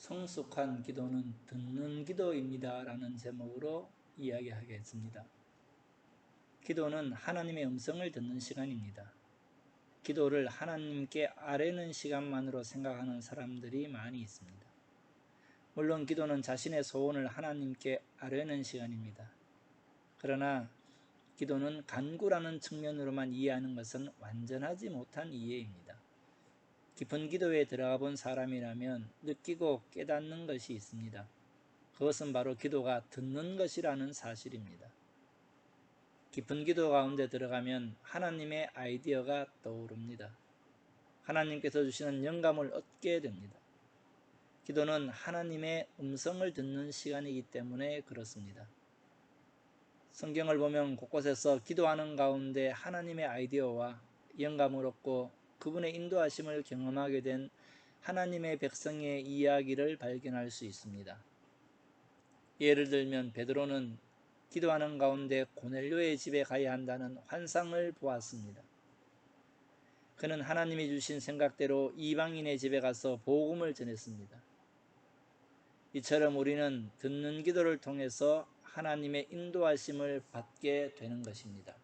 성숙한 기도는 듣는 기도입니다. 라는 제목으로 이야기하겠습니다. 기도는 하나님의 음성을 듣는 시간입니다. 기도를 하나님께 아뢰는 시간만으로 생각하는 사람들이 많이 있습니다. 물론 기도는 자신의 소원을 하나님께 아뢰는 시간입니다. 그러나 기도는 간구라는 측면으로만 이해하는 것은 완전하지 못한 이해입니다. 깊은 기도에 들어가 본 사람이라면 느끼고 깨닫는 것이 있습니다. 그것은 바로 기도가 듣는 것이라는 사실입니다. 깊은 기도 가운데 들어가면 하나님의 아이디어가 떠오릅니다. 하나님께서 주시는 영감을 얻게 됩니다. 기도는 하나님의 음성을 듣는 시간이기 때문에 그렇습니다. 성경을 보면 곳곳에서 기도하는 가운데 하나님의 아이디어와 영감을 얻고 그분의 인도하심을 경험하게 된 하나님의 백성의 이야기를 발견할 수 있습니다. 예를 들면 베드로는 기도하는 가운데 고넬료의 집에 가야 한다는 환상을 보았습니다. 그는 하나님이 주신 생각대로 이방인의 집에 가서 복음을 전했습니다. 이처럼 우리는 듣는 기도를 통해서 하나님의 인도하심을 받게 되는 것입니다.